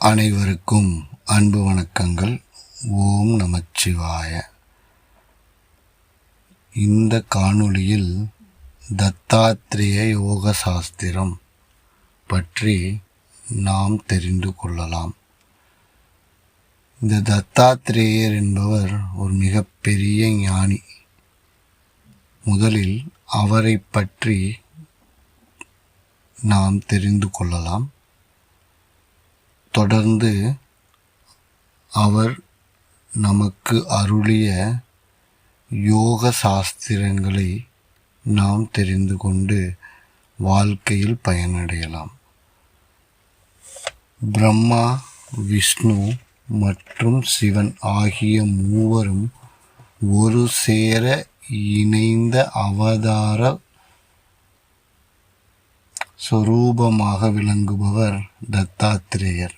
அனைவருக்கும் அன்பு வணக்கங்கள். ஓம் நமச்சிவாய. இந்த காணொளியில் தத்தாத்திரேய யோக சாஸ்திரம் பற்றி நாம் தெரிந்து கொள்ளலாம். இந்த தத்தாத்திரேயர் என்பவர் ஒரு மிகப்பெரிய ஞானி. முதலில் அவரை பற்றி நாம் தெரிந்து கொள்ளலாம். தொடர்ந்து அவர் நமக்கு அருளிய யோக சாஸ்திரங்களை நாம் தெரிந்து கொண்டு வாழ்க்கையில் பயனடையலாம். பிரம்மா விஷ்ணு மற்றும் சிவன் ஆகிய மூவரும் ஒரு சேர இணைந்த அவதார சொரூபமாக விளங்குபவர் தத்தாத்திரேயர்.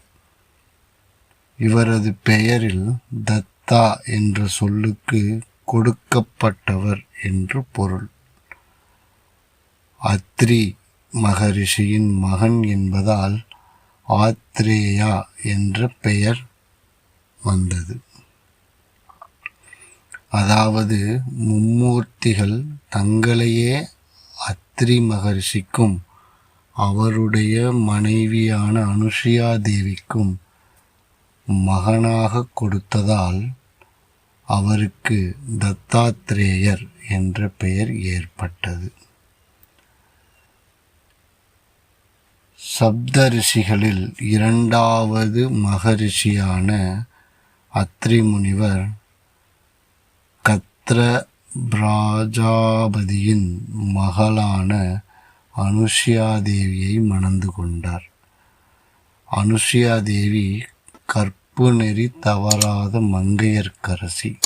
இவரது பெயரில் தத்தா என்ற சொல்லுக்கு கொடுக்கப்பட்டவர் என்று பொருள். அத்ரி மகரிஷியின் மகன் என்பதால் ஆத்ரேயா என்ற பெயர் வந்தது. அதாவது மும்மூர்த்திகள் தங்களையே அத்ரி மகரிஷிக்கும் அவருடைய மனைவியான அனுஷியா தேவிக்கும் மகனாக கொடுத்ததால் அவருக்கு தத்தாத்ரேயர் என்ற பெயர் ஏற்பட்டது. சப்தரிஷிகளில் இரண்டாவது மகரிஷியான அத்ரி முனிவர் கத்ர பிராஜாபதியின் மகளான அனுஷ்யா தேவியை மணந்து கொண்டார். அனுஷ்யா தேவி கற்பு நெறி தவறாத மங்கையர்க்கரசி.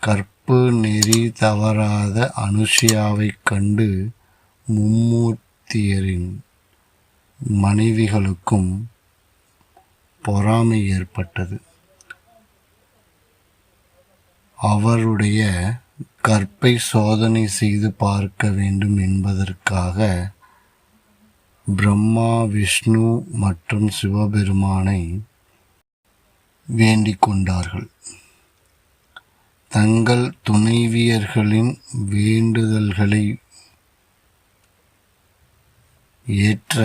கற்பு நெறி தவறாத அனுஷ்யாவைக் கண்டு மும்மூர்த்தியரின் மனைவிகளுக்கும் பொறாமை ஏற்பட்டது. அவருடைய கற்பை சோதனை செய்து பார்க்க வேண்டும் என்பதற்காக பிரம்மா விஷ்ணு மற்றும் சிவபெருமானை வேண்டிக் கொண்டார்கள். தங்கள் துணைவியர்களின் வேண்டுதல்களை ஏற்ற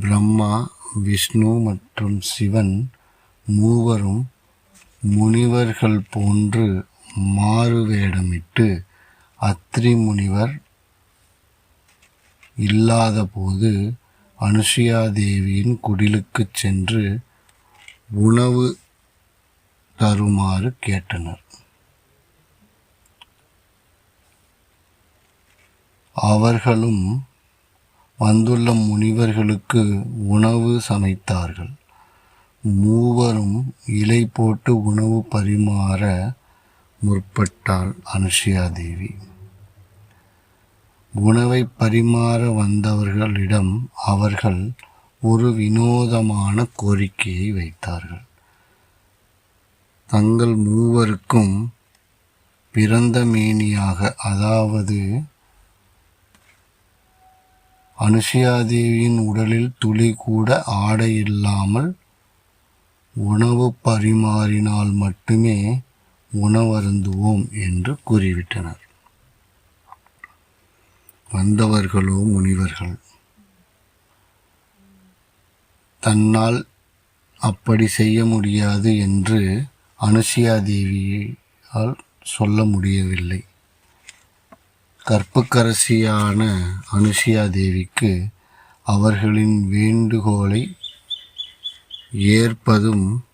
பிரம்மா விஷ்ணு மற்றும் சிவன் மூவரும் முனிவர்கள் போன்று மாறுவேடமிட்டு அத்ரி முனிவர் இல்லாதபோது அனுஷியா தேவியின் குடிலுக்கு சென்று உணவு தருமாறு கேட்டனர். அவர்களும் வந்துள்ள முனிவர்களுக்கு உணவு சமைத்தார்கள். மூவரும் இலை போட்டு உணவு பரிமாற முற்பட்டாள் அனுஷியாதேவி. உணவை பரிமாற வந்தவர்களிடம் அவர்கள் ஒரு வினோதமான கோரிக்கையை வைத்தார்கள். தங்கள் மூவருக்கும் பிறந்த மேனியாக அதாவது அனுஷியாதேவியின் உடலில் துளி கூட ஆடை இல்லாமல் உணவு பரிமாறினால் மட்டுமே உணவருந்துவோம் என்று கூறிவிட்டனர். வந்தவர்களோ முனிவர்கள் தன்னால் அப்படி செய்ய முடியாது என்று அனுசியா தேவியால் சொல்ல முடியவில்லை. கற்புக்கரசியான அனுசியா தேவிக்கு அவர்களின் வேண்டுகோளை ஏற்பதும்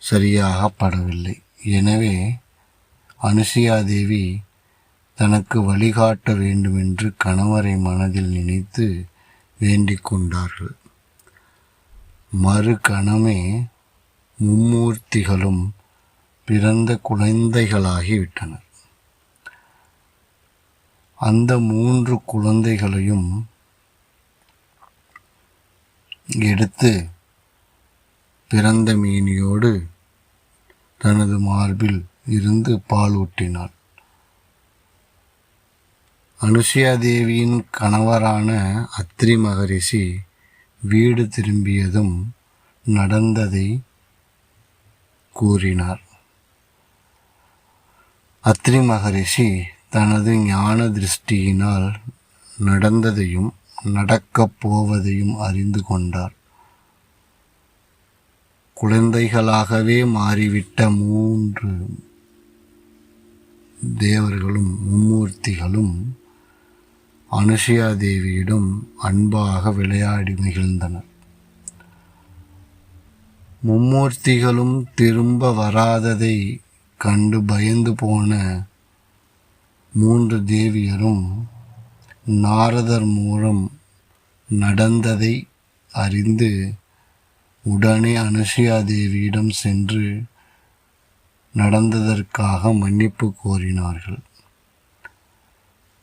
சரியாக படவில்லை எனவே அனுசியா தேவி தனக்கு வழிகாட்ட வேண்டுமென்று கணவரை மனதில் நினைத்து வேண்டிக் கொண்டார்கள். மறு கணமே மும்மூர்த்திகளும் பிறந்த குழந்தைகளாகிவிட்டனர். அந்த மூன்று குழந்தைகளையும் எடுத்து பிறந்த மீனியோடு தனது மார்பில் இருந்து பால் ஊட்டினாள். அனுஷியா தேவியின் கணவரான அத்ரி மகரிஷி வீடு திரும்பியதும் நடந்ததை கூறினார். அத்ரி மகரிஷி தனது ஞான திருஷ்டியினால் நடந்ததையும் நடக்கப் போவதையும் அறிந்து கொண்டார். குழந்தைகளாகவே மாறிவிட்ட மூன்று தேவர்களும் மும்மூர்த்திகளும் அனுஷியா தேவியிடம் அன்பாக விளையாடி மகிழ்ந்தனர். மும்மூர்த்திகளும் திரும்ப வராததை கண்டு பயந்து போன மூன்று தேவியரும் நாரதர் மூலம் நடந்ததை அறிந்து உடனே அனுஷியா தேவியிடம் சென்று நடந்ததற்காக மன்னிப்பு கோரினார்கள்.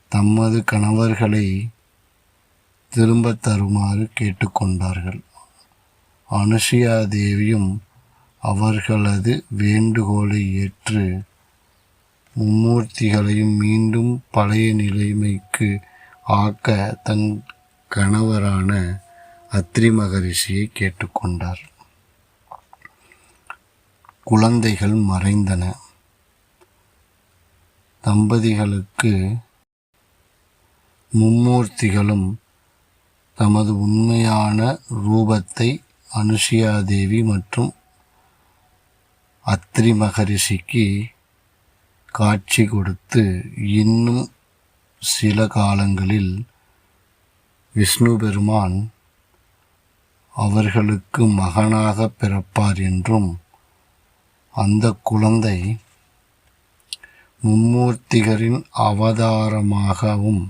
தமது கணவர்களை திரும்ப தருமாறு கேட்டுக்கொண்டார்கள். அனுஷியா தேவியும் அவர்களது வேண்டுகோளை ஏற்று மும்மூர்த்திகளையும் மீண்டும் பழைய நிலைமைக்கு ஆக்க தன் கணவரான அத்ரி மகரிஷியை கேட்டுக்கொண்டார். குழந்தைகள் மறைந்தன. தம்பதிகளுக்கு மும்மூர்த்திகளும் தமது உண்மையான ரூபத்தை அனுஷியா தேவி மற்றும் அத்ரி மகரிஷிக்கு காட்சி கொடுத்து இன்னும் சில காலங்களில் விஷ்ணு பெருமான் அவர்களுக்கு மகனாக பிறப்பார் என்றும் அந்த குழந்தை மும்மூர்த்திகளின் அவதாரமாகவும்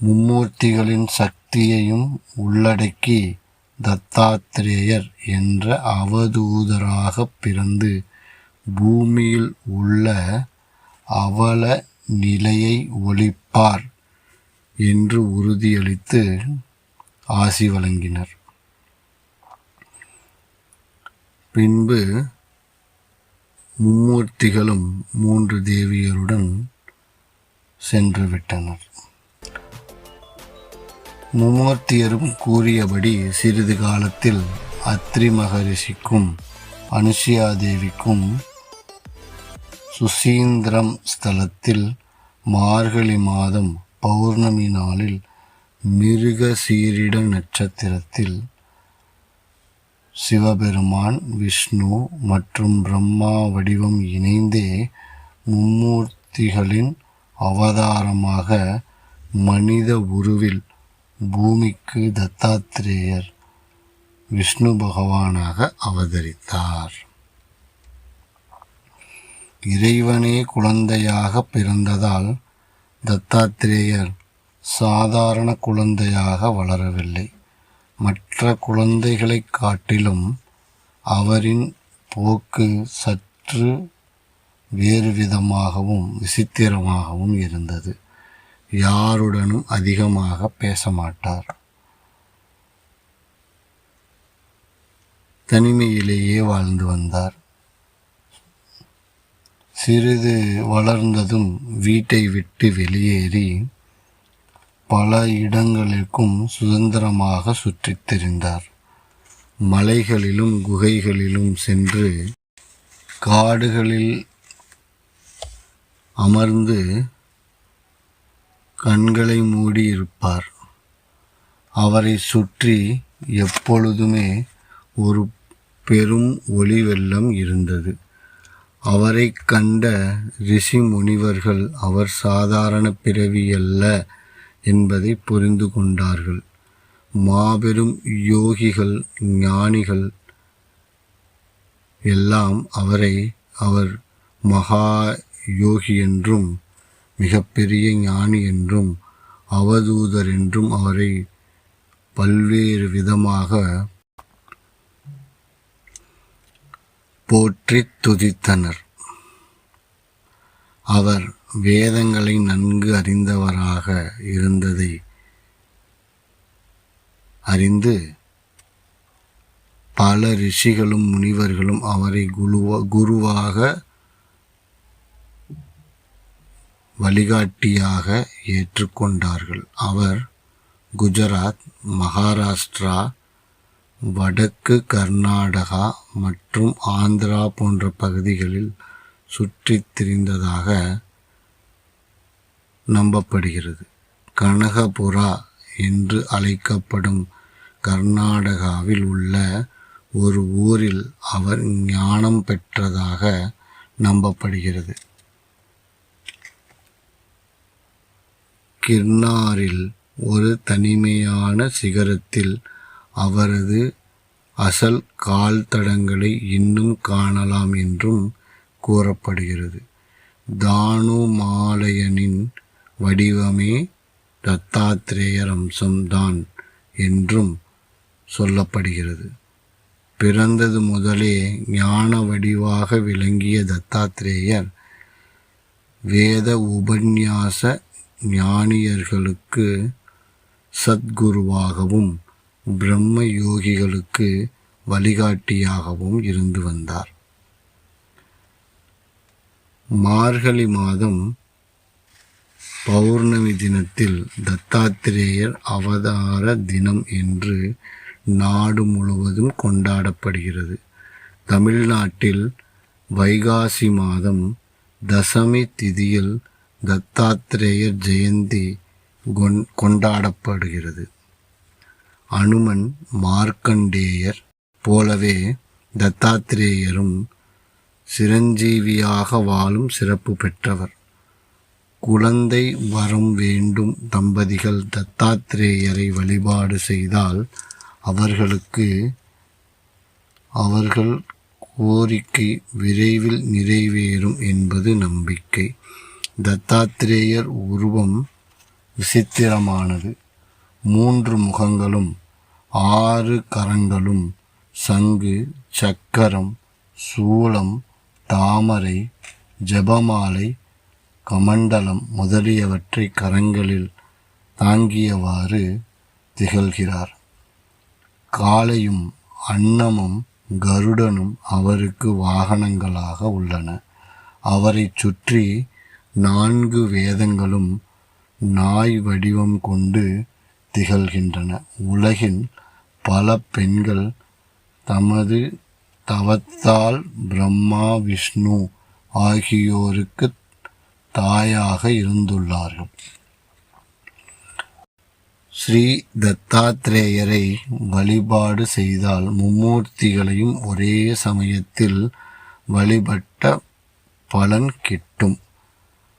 மும்மூர்த்திகளின் சக்தியையும் உள்ளடக்கி தத்தாத்திரேயர் என்ற அவதூதராக பிறந்து பூமியில் உள்ள அவல நிலையை ஒழிப்பார் என்று உறுதியளித்து ஆசி வழங்கினர். பின்பு மும்மூர்த்திகளும் மூன்று தேவியருடன் சென்று விட்டனர். மும்மூர்த்தியரும் கூறியபடி சிறிது காலத்தில் அத்ரி மகரிஷிக்கும் அனுஷியா தேவிக்கும் சுசீந்திரம் ஸ்தலத்தில் மார்கழி மாதம் பௌர்ணமி நாளில் மிருக சீரிட நட்சத்திரத்தில் சிவபெருமான் விஷ்ணு மற்றும் பிரம்மா வடிவம் இணைந்தே மும்மூர்த்திகளின் அவதாரமாக மனித உருவில் பூமிக்கு தத்தாத்திரேயர் விஷ்ணு பகவானாக அவதரித்தார். இறைவனே குழந்தையாக பிறந்ததால் தத்தாத்திரேயர் சாதாரண குழந்தையாக வளரவில்லை. மற்ற குழந்தைகளைக் காட்டிலும் அவரின் போக்கு சற்று வேறு விதமாகவும் விசித்திரமாகவும் இருந்தது. யாருடனும் அதிகமாக பேச மாட்டார் தனிமையிலேயே வாழ்ந்து வந்தார். சிறிது வளர்ந்ததும் வீட்டை விட்டு வெளியேறி பல இடங்களுக்கும் சுதந்திரமாக சுற்றித் திரிந்தார். மலைகளிலும் குகைகளிலும் சென்று காடுகளில் அமர்ந்து கண்களை மூடி இருப்பார் அவரை சுற்றி எப்பொழுதுமே ஒரு பெரும் ஒளி வெள்ளம் இருந்தது. அவரை கண்ட ரிஷி முனிவர்கள் அவர் சாதாரண பிறவி அல்ல என்பதை புரிந்து கொண்டார்கள். மாபெரும் யோகிகள் ஞானிகள் எல்லாம் அவரை அவர் மகா யோகி என்றும் மிகப்பெரிய ஞானி என்றும் அவதூதர் என்றும் அவரை பல்வேறு விதமாக போற்றித் துதித்தனர். அவர் வேதங்களை நன்கு அறிந்தவராக இருந்ததை அறிந்து பல ரிஷிகளும் முனிவர்களும் அவரை குருவா குருவாக வழிகாட்டியாக ஏற்றுக்கொண்டார்கள். அவர் குஜராத் மகாராஷ்டிரா வடக்கு கர்நாடகா மற்றும் ஆந்திரா போன்ற பகுதிகளில் சுற்றி திரிந்ததாக நம்பப்படுகிறது. கனகபுரா என்று அழைக்கப்படும் கர்நாடகாவில் உள்ள ஒரு ஊரில் அவர் ஞானம் பெற்றதாக நம்பப்படுகிறது. கிர்னாரில் ஒரு தனிமையான சிகரத்தில் அவரது அசல் கால் தடங்களை இன்னும் காணலாம் என்றும் கூறப்படுகிறது. தானுமாலயனின் வடிவமே தத்தாத்திரேயர் அம்சம்தான் என்றும் சொல்லப்படுகிறது. பிறந்தது முதலே ஞான வடிவாக விளங்கிய தத்தாத்திரேயர் வேத உபன்யாச ஞானியர்களுக்கு சத்குருவாகவும் பிரம்ம யோகிகளுக்கு வழிகாட்டியாகவும் இருந்து வந்தார். மார்கழி மாதம் பௌர்ணமி தினத்தில் தத்தாத்திரேயர் அவதார தினம் என்று நாடு முழுவதும் கொண்டாடப்படுகிறது. தமிழ்நாட்டில் வைகாசி மாதம் தசமி திதியில் தத்தாத்திரேயர் ஜெயந்தி கொண்டாடப்படுகிறது. அனுமன் மார்க்கண்டேயர் போலவே தத்தாத்திரேயரும் சிரஞ்சீவியாக வாழும் சிறப்பு பெற்றவர். குழந்தை வரம் வேண்டும் தம்பதிகள் தத்தாத்திரேயரை வழிபாடு செய்தால் அவர்களுக்கு அவர்கள் கோரிக்கை விரைவில் நிறைவேறும் என்பது நம்பிக்கை. தத்தாத்திரேயர் உருவம் விசித்திரமானது. மூன்று முகங்களும் ஆறு கரங்களும் சங்கு சக்கரம் சூளம் தாமரை ஜபமாலை கமண்டலம் முதலியவற்றை கரங்களில் தாங்கியவாறு திகழ்கிறார். காளையும் அன்னமும் கருடனும் அவருக்கு வாகனங்களாக உள்ளன. அவரை சுற்றி நான்கு வேதங்களும் நாய் வடிவம் கொண்டு திகழ்கின்றன. உலகின் பல பெண்கள் தமது தவத்தால் பிரம்மா விஷ்ணு ஆகியோருக்கு தாயாக இருந்துள்ளார்கள். ஸ்ரீ தத்தாத்ரேயரை வழிபாடு செய்தால் மும்மூர்த்திகளையும் ஒரே சமயத்தில் வழிபட்ட பலன் கிட்டும்.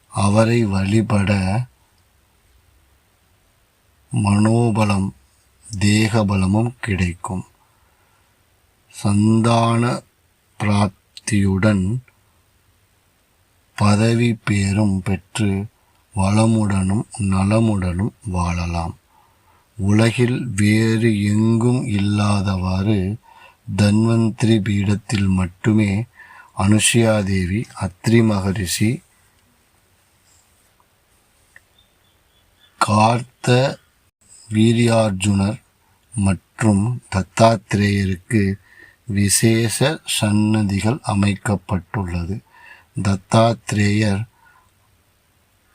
அவரை வழிபட மனோபலம் தேகபலமும் கிடைக்கும். சந்தான பிராப்தியுடன் பதவி பேரும் பெற்று வளமுடனும் நலமுடனும் வாழலாம். உலகில் வேறு எங்கும் இல்லாதவாறு தன்வந்திரி பீடத்தில் மட்டுமே அனுஷியாதேவி அத்ரி மகரிஷி கார்த்த வீரியார்ஜுனர் மற்றும் தத்தாத்திரேயருக்கு விசேஷ சன்னதிகள் அமைக்கப்பட்டுள்ளது. தத்தாத்ரேயர்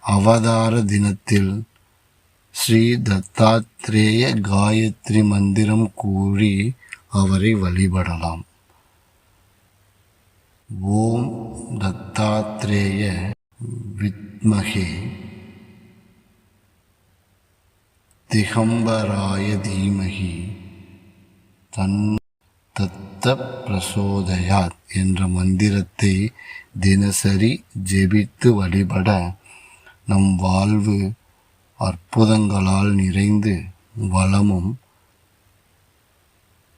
அவதார தினத்தில் ஸ்ரீ தத்தாத்ரேய காயத்ரி மந்திரம் கூறி அவரை வழிபடலாம். ஓம் தத்தாத்ரேய வித்மகே. திகம்பராய தீமகி. தன் தத்த பிரசோதயாத் என்ற மந்திரத்தை தினசரி ஜெபித்து வழிபட நம் வாழ்வு அற்புதங்களால் நிறைந்து வளமும்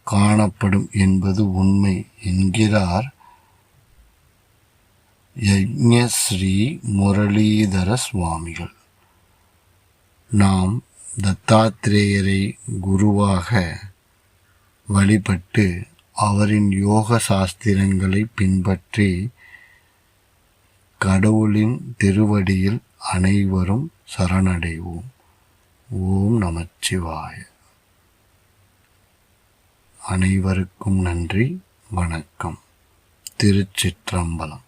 காணப்படும் என்பது உண்மை என்கிறார் யஜ்ஞஸ்ரீ முரளீதர சுவாமிகள். நாம் தத்தாத்திரேயரை குருவாக வழிபட்டு அவரின் யோக சாஸ்திரங்களை பின்பற்றி கடவுளின் திருவடியில் அனைவரும் சரணடைவோம். ஓம் நமச்சிவாய. அனைவருக்கும் நன்றி. வணக்கம். திருச்சிற்றம்பலம்.